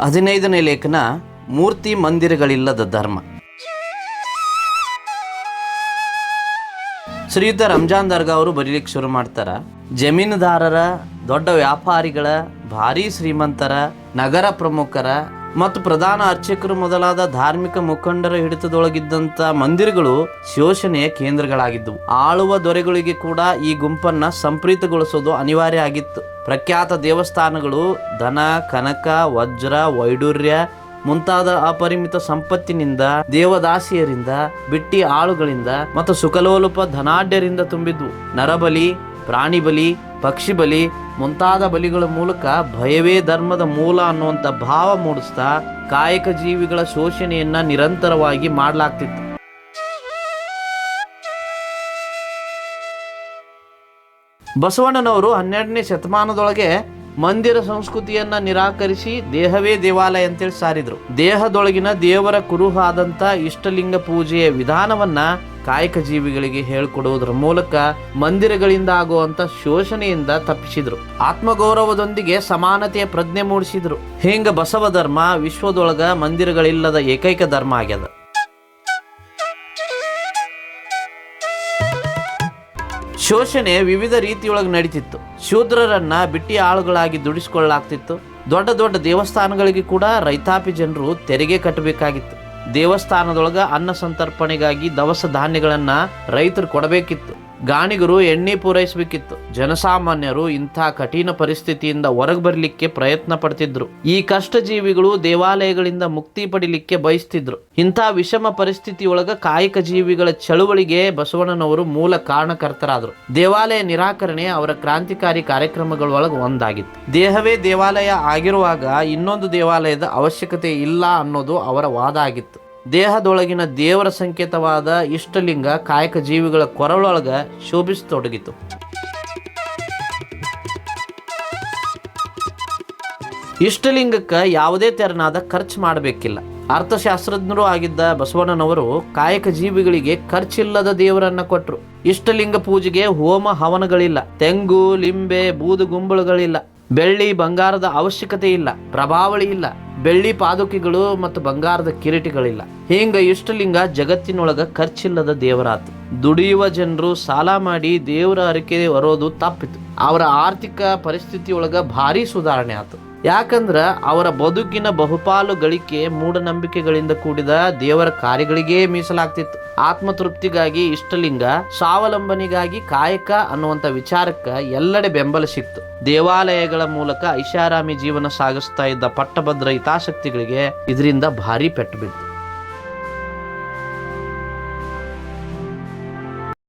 ಹದಿನೈದನೇ ಲೇಖನ, ಮೂರ್ತಿ ಮಂದಿರಗಳಿಲ್ಲದ ಧರ್ಮ. ಶ್ರೀಯುತ ರಂಜಾನ್ ದರ್ಗಾ ಅವರು ಬರೀಲಿಕ್ಕೆ ಶುರು ಮಾಡ್ತಾರ. ಜಮೀನುದಾರರ, ದೊಡ್ಡ ವ್ಯಾಪಾರಿಗಳ, ಭಾರಿ ಶ್ರೀಮಂತರ, ನಗರ ಪ್ರಮುಖರ ಮತ್ತು ಪ್ರಧಾನ ಅರ್ಚಕರು ಮೊದಲಾದ ಧಾರ್ಮಿಕ ಮುಖಂಡರ ಹಿಡಿತದೊಳಗಿದ್ದಂಥ ಮಂದಿರಗಳು ಶೋಷಣೆಯ ಕೇಂದ್ರಗಳಾಗಿದ್ದವು. ಆಳುವ ದೊರೆಗಳಿಗೆ ಕೂಡ ಈ ಗುಂಪನ್ನ ಸಂಪ್ರೀತಗೊಳಿಸೋದು ಅನಿವಾರ್ಯ ಆಗಿತ್ತು. ಪ್ರಖ್ಯಾತ ದೇವಸ್ಥಾನಗಳು ಧನ ಕನಕ, ವಜ್ರ ವೈಡೂರ್ಯ ಮುಂತಾದ ಅಪರಿಮಿತ ಸಂಪತ್ತಿನಿಂದ, ದೇವದಾಸಿಯರಿಂದ, ಬಿಟ್ಟಿ ಆಳುಗಳಿಂದ ಮತ್ತು ಸುಖಲೋಲುಪ ಧನಾಢ್ಯರಿಂದ ತುಂಬಿದ್ವು. ನರಬಲಿ ಪ್ರಾಣಿ ಬಲಿ ಪಕ್ಷಿ ಬಲಿ ಮುಂತಾದ ಬಲಿಗಳ ಮೂಲಕ ಭಯವೇ ಧರ್ಮದ ಮೂಲ ಅನ್ನುವಂಥ ಭಾವ ಮೂಡಿಸ್ತಾ ಕಾಯಕ ಜೀವಿಗಳ ಶೋಷಣೆಯನ್ನ ನಿರಂತರವಾಗಿ ಮಾಡಲಾಗ್ತಿತ್ತು. ಬಸವಣ್ಣನವರು ಹನ್ನೆರಡನೇ ಶತಮಾನದೊಳಗೆ ಮಂದಿರ ಸಂಸ್ಕೃತಿಯನ್ನ ನಿರಾಕರಿಸಿ ದೇಹವೇ ದೇವಾಲಯ ಅಂತೇಳಿ ಸಾರಿದ್ರು. ದೇಹದೊಳಗಿನ ದೇವರ ಕುರುಹಾದಂಥ ಇಷ್ಟಲಿಂಗ ಪೂಜೆಯ ವಿಧಾನವನ್ನ ಕಾಯಕ ಜೀವಿಗಳಿಗೆ ಹೇಳಿಕೊಡುವುದರ ಮೂಲಕ ಮಂದಿರಗಳಿಂದ ಆಗುವಂತ ಶೋಷಣೆಯಿಂದ ತಪ್ಪಿಸಿದ್ರು. ಆತ್ಮಗೌರವದೊಂದಿಗೆ ಸಮಾನತೆಯ ಪ್ರಜ್ಞೆ ಮೂಡಿಸಿದ್ರು. ಹಿಂಗ ಬಸವ ಧರ್ಮ ವಿಶ್ವದೊಳಗ ಮಂದಿರಗಳಿಲ್ಲದ ಏಕೈಕ ಧರ್ಮ ಆಗ್ಯದ. ಶೋಷಣೆ ವಿವಿಧ ರೀತಿಯೊಳಗೆ ನಡೀತಿತ್ತು. ಶೂದ್ರರನ್ನ ಬಿಟ್ಟಿ ಆಳುಗಳಾಗಿ ದುಡಿಸಿಕೊಳ್ಳಲಾಗ್ತಿತ್ತು. ದೊಡ್ಡ ದೊಡ್ಡ ದೇವಸ್ಥಾನಗಳಿಗೆ ಕೂಡ ರೈತಾಪಿ ಜನರು ತೆರಿಗೆ ಕಟ್ಟಬೇಕಾಗಿತ್ತು. ದೇವಸ್ಥಾನದೊಳಗ ಅನ್ನ ಸಂತರ್ಪಣೆಗಾಗಿ ದವಸ ಧಾನ್ಯಗಳನ್ನ ರೈತರು ಕೊಡಬೇಕಿತ್ತು. ಗಾಣಿಗರು ಎಣ್ಣೆ ಪೂರೈಸಬೇಕಿತ್ತು. ಜನಸಾಮಾನ್ಯರು ಇಂಥ ಕಠಿಣ ಪರಿಸ್ಥಿತಿಯಿಂದ ಹೊರಗೆ ಬರಲಿಕ್ಕೆ ಪ್ರಯತ್ನ ಪಡ್ತಿದ್ರು. ಈ ಕಷ್ಟ ಜೀವಿಗಳು ದೇವಾಲಯಗಳಿಂದ ಮುಕ್ತಿ ಪಡಿಲಿಕ್ಕೆ ಬಯಸ್ತಿದ್ರು. ಇಂಥ ವಿಷಮ ಪರಿಸ್ಥಿತಿಯೊಳಗ ಕಾಯಕ ಜೀವಿಗಳ ಚಳುವಳಿಗೆ ಬಸವಣ್ಣನವರು ಮೂಲ ಕಾರಣಕರ್ತರಾದರು. ದೇವಾಲಯ ನಿರಾಕರಣೆ ಅವರ ಕ್ರಾಂತಿಕಾರಿ ಕಾರ್ಯಕ್ರಮಗಳೊಳಗೆ ಒಂದಾಗಿತ್ತು. ದೇಹವೇ ದೇವಾಲಯ ಆಗಿರುವಾಗ ಇನ್ನೊಂದು ದೇವಾಲಯದ ಅವಶ್ಯಕತೆ ಇಲ್ಲ ಅನ್ನೋದು ಅವರ ವಾದ ಆಗಿತ್ತು. ದೇಹದೊಳಗಿನ ದೇವರ ಸಂಕೇತವಾದ ಇಷ್ಟಲಿಂಗ ಕಾಯಕ ಜೀವಿಗಳ ಕೊರಳೊಳಗ ಶೋಭಿಸತೊಡಗಿತು. ಇಷ್ಟಲಿಂಗಕ್ಕೆ ಯಾವುದೇ ತೆರನಾದ ಖರ್ಚು ಮಾಡಬೇಕಿಲ್ಲ. ಅರ್ಥಶಾಸ್ತ್ರಜ್ಞರು ಆಗಿದ್ದ ಬಸವಣ್ಣನವರು ಕಾಯಕ ಜೀವಿಗಳಿಗೆ ಖರ್ಚಿಲ್ಲದ ದೇವರನ್ನ ಕೊಟ್ಟರು ಇಷ್ಟಲಿಂಗ ಪೂಜೆಗೆ ಹೋಮ ಹವನಗಳಿಲ್ಲ. ತೆಂಗು, ಲಿಂಬೆ ಬೂದುಗುಂಬಳುಗಳಿಲ್ಲ ಬೆಳ್ಳಿ, ಬಂಗಾರದ ಅವಶ್ಯಕತೆ ಇಲ್ಲ. ಪ್ರಭಾವಳಿ ಇಲ್ಲ. ಬೆಳ್ಳಿ ಪಾದುಕೆಗಳು ಮತ್ತು ಬಂಗಾರದ ಕಿರೀಟಿಗಳಿಲ್ಲ. ಹಿಂಗ ಇಷ್ಟಲಿಂಗ ಜಗತ್ತಿನೊಳಗ ಖರ್ಚಿಲ್ಲದ ದೇವರಾತು. ದುಡಿಯುವ ಜನರು ಸಾಲ ಮಾಡಿ ದೇವರ ಅರಿಕೆ ಬರೋದು ತಪ್ಪಿತು. ಅವರ ಆರ್ಥಿಕ ಪರಿಸ್ಥಿತಿಯೊಳಗ ಭಾರಿ ಸುಧಾರಣೆ ಆತು. ಯಾಕಂದ್ರ ಅವರ ಬದುಕಿನ ಬಹುಪಾಲು ಗಳಿಕೆ ಮೂಢನಂಬಿಕೆಗಳಿಂದ ಕೂಡಿದ ದೇವರ ಕಾರ್ಯಗಳಿಗೇ ಮೀಸಲಾಗ್ತಿತ್ತು. ಆತ್ಮತೃಪ್ತಿಗಾಗಿ, ಇಷ್ಟಲಿಂಗ, ಸ್ವಾವಲಂಬನೆಗಾಗಿ ಕಾಯಕ ಅನ್ನುವಂಥ ವಿಚಾರಕ್ಕ ಎಲ್ಲೆಡೆ ಬೆಂಬಲ ಸಿಕ್ತು. ದೇವಾಲಯಗಳ ಮೂಲಕ ಐಷಾರಾಮಿ ಜೀವನ ಸಾಗಿಸ್ತಾ ಇದ್ದ ಪಟ್ಟಭದ್ರ ಹಿತಾಸಕ್ತಿಗಳಿಗೆ ಇದರಿಂದ ಭಾರಿ ಪೆಟ್ಟು ಬಿತ್ತು